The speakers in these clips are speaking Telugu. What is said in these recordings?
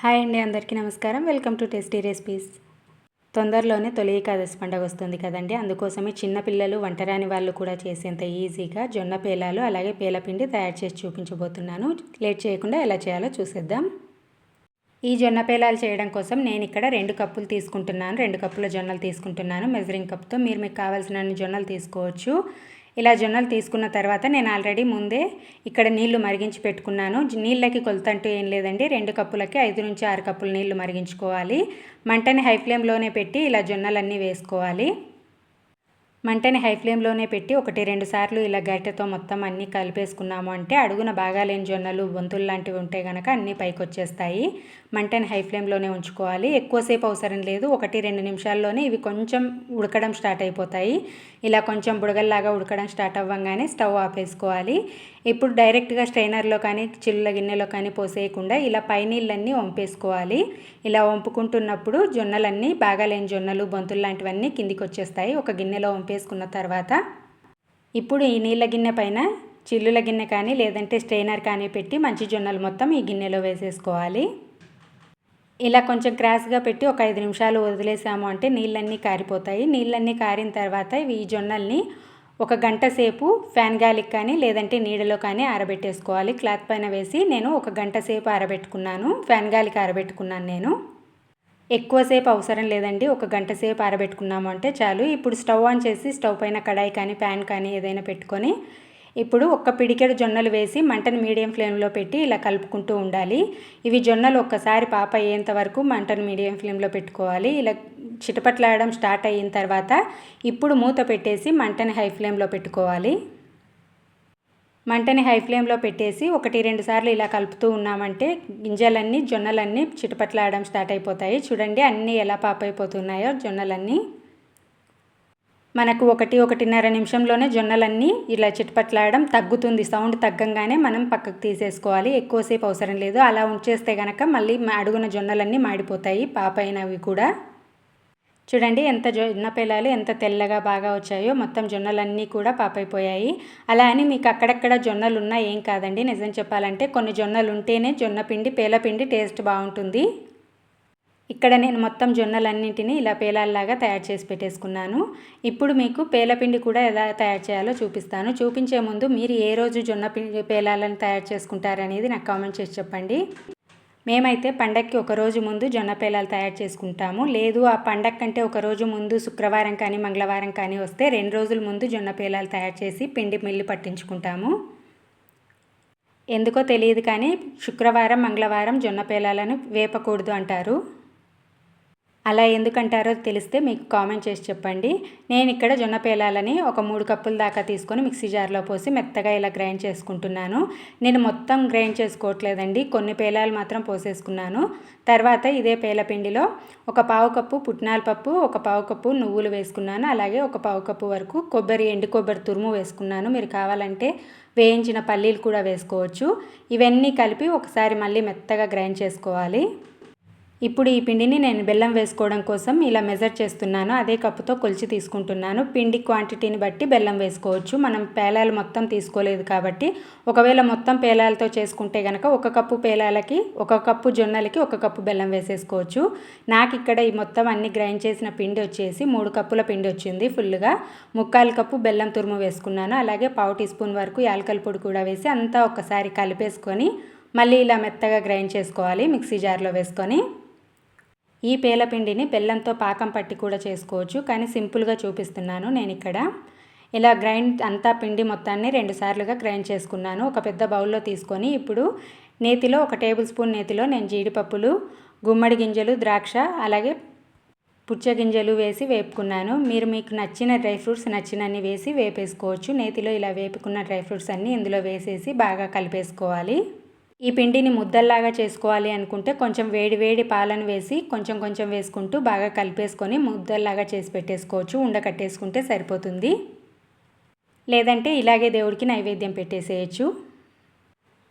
హాయ్ అండి అందరికీ నమస్కారం. Welcome to tasty recipes. తొందరలోనే తొలి ఏకాదశి పండుగ వస్తుంది కదండి. అందుకోసమే చిన్నపిల్లలు వంటరాని వాళ్ళు కూడా చేసేంత ఈజీగా జొన్న పేలాలు అలాగే పేలపిండి తయారు చేసి చూపించబోతున్నాను. లేట్ చేయకుండా ఎలా చేయాలో చూసేద్దాం. ఈ జొన్న పేలాలు చేయడం కోసం నేను ఇక్కడ రెండు కప్పులు తీసుకుంటున్నాను. రెండు కప్పుల జొన్నలు తీసుకుంటున్నాను. మెజరింగ్ కప్తో మీరు మీకు కావాల్సిన జొన్నలు తీసుకోవచ్చు. ఇలా జొన్నలు తీసుకున్న తర్వాత నేను ఆల్రెడీ ముందే ఇక్కడ నీళ్ళు మరిగించి పెట్టుకున్నాను. నీళ్ళకి కొలత అంటూ ఏం లేదండి. రెండు కప్పులకి ఐదు నుంచి ఆరు కప్పులు నీళ్ళు మరిగించుకోవాలి. మంటని హై ఫ్లేమ్లోనే పెట్టి ఇలా జొన్నలన్నీ వేసుకోవాలి. మంటని హై ఫ్లేమ్లోనే పెట్టి ఒకటి రెండు సార్లు ఇలా గరిటెతో మొత్తం అన్నీ కలిపేసుకున్నాము అంటే అడుగున బాగా లేని జొన్నలు బొంతులు లాంటివి ఉంటే కనుక అన్నీ పైకి వచ్చేస్తాయి మంటని హై ఫ్లేమ్లోనే ఉంచుకోవాలి. ఎక్కువసేపు అవసరం లేదు. ఒకటి రెండు నిమిషాల్లోనే ఇవి కొంచెం ఉడకడం స్టార్ట్ అయిపోతాయి. ఇలా కొంచెం బుడగల్లాగా ఉడకడం స్టార్ట్ అవ్వగానే స్టవ్ ఆపేసుకోవాలి. ఇప్పుడు డైరెక్ట్గా స్ట్రైనర్లో కానీ చిల్లుల గిన్నెలో కానీ పోసేయకుండా ఇలా పైనీళ్ళన్నీ వంపేసుకోవాలి. ఇలా వంపుకుంటున్నప్పుడు జొన్నలన్నీ బాగా లేని జొన్నలు బొంతులు లాంటివన్నీ కిందికి వచ్చేస్తాయి ఒక గిన్నెలో వంపే వేసుకున్న తర్వాత ఇప్పుడు ఈ నీళ్ళ గిన్నె పైన చిల్లుల గిన్నె కానీ లేదంటే స్ట్రైనర్ కానీ పెట్టి మంచి జొన్నలు మొత్తం ఈ గిన్నెలో వేసేసుకోవాలి. ఇలా కొంచెం క్రాస్గా పెట్టి ఒక ఐదు నిమిషాలు వదిలేసాము అంటే నీళ్ళన్నీ కారిపోతాయి. నీళ్ళన్నీ కారిన తర్వాత ఈ జొన్నల్ని ఒక గంట సేపు ఫ్యాన్ గాలికి కానీ లేదంటే నీడలో కానీ ఆరబెట్టేసుకోవాలి. క్లాత్ పైన వేసి నేను ఒక గంట సేపు ఆరబెట్టుకున్నాను. ఫ్యాన్ గాలికి ఆరబెట్టుకున్నాను నేను. ఎక్కువసేపు అవసరం లేదండి. ఒక గంట సేపు ఆరబెట్టుకున్నాము అంటే చాలు. ఇప్పుడు స్టవ్ ఆన్ చేసి స్టవ్ పైన కడాయి కానీ ప్యాన్ కానీ ఏదైనా పెట్టుకొని ఇప్పుడు ఒక్క పిడికెడు జొన్నలు వేసి మంటను మీడియం ఫ్లేమ్లో పెట్టి ఇలా కలుపుకుంటూ ఉండాలి. ఇవి జొన్నలు ఒక్కసారి పాప అయ్యేంత వరకు మంటను మీడియం ఫ్లేమ్లో పెట్టుకోవాలి. ఇలా చిటపట్లాడడం స్టార్ట్ అయిన తర్వాత ఇప్పుడు మూత పెట్టేసి మంటని హై ఫ్లేమ్లో పెట్టుకోవాలి. మంటని హై ఫ్లేమ్లో పెట్టేసి ఒకటి రెండు సార్లు ఇలా కలుపుతూ ఉన్నామంటే గింజలన్నీ జొన్నలన్నీ చిటపట్లాడడం స్టార్ట్ అయిపోతాయి. చూడండి అన్నీ ఎలా పాపైపోతున్నాయో జొన్నలన్నీ. మనకు ఒకటి ఒకటిన్నర నిమిషంలోనే జొన్నలన్నీ ఇలా చిటపట్లాడడం తగ్గుతుంది. సౌండ్ తగ్గంగానే మనం పక్కకు తీసేసుకోవాలి. ఎక్కువసేపు అవసరం లేదు. అలా ఉంచేస్తే కనుక మళ్ళీ అడుగున జొన్నలన్నీ మాడిపోతాయి పాపైనవి కూడా. చూడండి ఎంత జొన్న పిల్లలు ఎంత తెల్లగా బాగా వచ్చాయో మొత్తం జొన్నలన్నీ కూడా పాపైపోయాయి. అలా అని మీకు అక్కడక్కడ జొన్నలు ఉన్నా ఏం కాదండి. నిజం చెప్పాలంటే కొన్ని జొన్నలు ఉంటేనే జొన్న పిండి పేలపిండి టేస్ట్ బాగుంటుంది. ఇక్కడ నేను మొత్తం జొన్నలన్నింటినీ ఇలా పేలాల్లాగా తయారు చేసి పెట్టేసుకున్నాను. ఇప్పుడు మీకు పేలపిండి కూడా ఎలా తయారు చేయాలో చూపిస్తాను. చూపించే ముందు మీరు ఏ రోజు జొన్న పిండి పేలాలను తయారు చేసుకుంటారనేది నాకు కామెంట్ చేసి చెప్పండి. మేమైతే పండక్కి ఒక రోజు ముందు జొన్న పేలాలు తయారు చేసుకుంటాము. లేదు ఆ పండగ కంటే ఒక రోజు ముందు శుక్రవారం కానీ మంగళవారం కానీ వస్తే రెండు రోజుల ముందు జొన్న పేలాలు తయారు చేసి పిండి మిల్లి పట్టించుకుంటాము. ఎందుకో తెలియదు కానీ శుక్రవారం మంగళవారం జొన్న పేలాలను వేపకూడదు అంటారు. అలా ఎందుకంటారో తెలిస్తే మీకు కామెంట్ చేసి చెప్పండి. నేను ఇక్కడ జొన్న పేలాలని ఒక మూడు కప్పుల దాకా తీసుకొని మిక్సీ జార్లో పోసి మెత్తగా ఇలా గ్రైండ్ చేసుకుంటున్నాను. నేను మొత్తం గ్రైండ్ చేసుకోవట్లేదండి. కొన్ని పేలాలు మాత్రం పోసేసుకున్నాను. తర్వాత ఇదే పేల పిండిలో ఒక పావు కప్పు పుట్నాల పప్పు ఒక పావు కప్పు నువ్వులు వేసుకున్నాను. అలాగే ఒక పావు కప్పు వరకు కొబ్బరి ఎండు కొబ్బరి తురుము వేసుకున్నాను. మీరు కావాలంటే వేయించిన పల్లీలు కూడా వేసుకోవచ్చు. ఇవన్నీ కలిపి ఒకసారి మళ్ళీ మెత్తగా గ్రైండ్ చేసుకోవాలి. ఇప్పుడు ఈ పిండిని నేను బెల్లం వేసుకోవడం కోసం ఇలా మెజర్ చేస్తున్నాను. అదే కప్పుతో కొలిచి తీసుకుంటున్నాను. పిండి క్వాంటిటీని బట్టి బెల్లం వేసుకోవచ్చు. మనం పేలాలు మొత్తం తీసుకోలేదు కాబట్టి ఒకవేళ మొత్తం పేలాలతో చేసుకుంటే కనుక ఒక కప్పు పేలాలకి ఒక కప్పు జొన్నలకి ఒక కప్పు బెల్లం వేసేసుకోవచ్చు. నాకు ఇక్కడ ఈ మొత్తం అన్ని గ్రైండ్ చేసిన పిండి వచ్చేసి మూడు కప్పుల పిండి వచ్చింది ఫుల్గా ముక్కాలు కప్పు బెల్లం తురుము వేసుకున్నాను. అలాగే పావు టీ స్పూన్ వరకు యాలకల పొడి కూడా వేసి అంతా ఒకసారి కలిపేసుకొని మళ్ళీ ఇలా మెత్తగా గ్రైండ్ చేసుకోవాలి మిక్సీ జార్లో వేసుకొని. ఈ పేలపిండిని బెల్లంతో పాకం పట్టి కూడా చేసుకోవచ్చు కానీ సింపుల్గా చూపిస్తున్నాను నేను ఇక్కడ ఇలా గ్రైండ్ అంతా పిండి మొత్తాన్ని రెండు సార్లుగా గ్రైండ్ చేసుకున్నాను. ఒక పెద్ద బౌల్లో తీసుకొని ఇప్పుడు నేతిలో ఒక టేబుల్ స్పూన్ నేతిలో నేను జీడిపప్పులు గుమ్మడి గింజలు ద్రాక్ష అలాగే పుచ్చ గింజలు వేసి వేపుకున్నాను. మీరు మీకు నచ్చిన డ్రై ఫ్రూట్స్ నచ్చినన్ని వేసి వేపేసుకోవచ్చు. నేతిలో ఇలా వేపుకున్న డ్రై ఫ్రూట్స్ అన్నీ ఇందులో వేసేసి బాగా కలిపేసుకోవాలి. ఈ పిండిని ముద్దల్లాగా చేసుకోవాలి అనుకుంటే కొంచెం వేడి వేడి పాలను వేసి కొంచెం కొంచెం వేసుకుంటూ బాగా కలిపేసుకొని ముద్దల్లాగా చేసి పెట్టేసుకోవచ్చు. ఉండకట్టేసుకుంటే సరిపోతుంది. లేదంటే ఇలాగే దేవుడికి నైవేద్యం పెట్టేసేయచ్చు.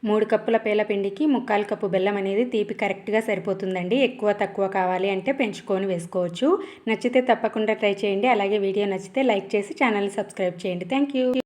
మూడు కప్పుల పేల పిండికి ముక్కాలు కప్పు బెల్లం అనేది తీపి కరెక్ట్గా సరిపోతుందండి. ఎక్కువ తక్కువ కావాలి అంటే పెంచుకొని వేసుకోవచ్చు. నచ్చితే తప్పకుండా ట్రై చేయండి. అలాగే వీడియో నచ్చితే లైక్ చేసి ఛానల్ని సబ్స్క్రైబ్ చేయండి. Thank you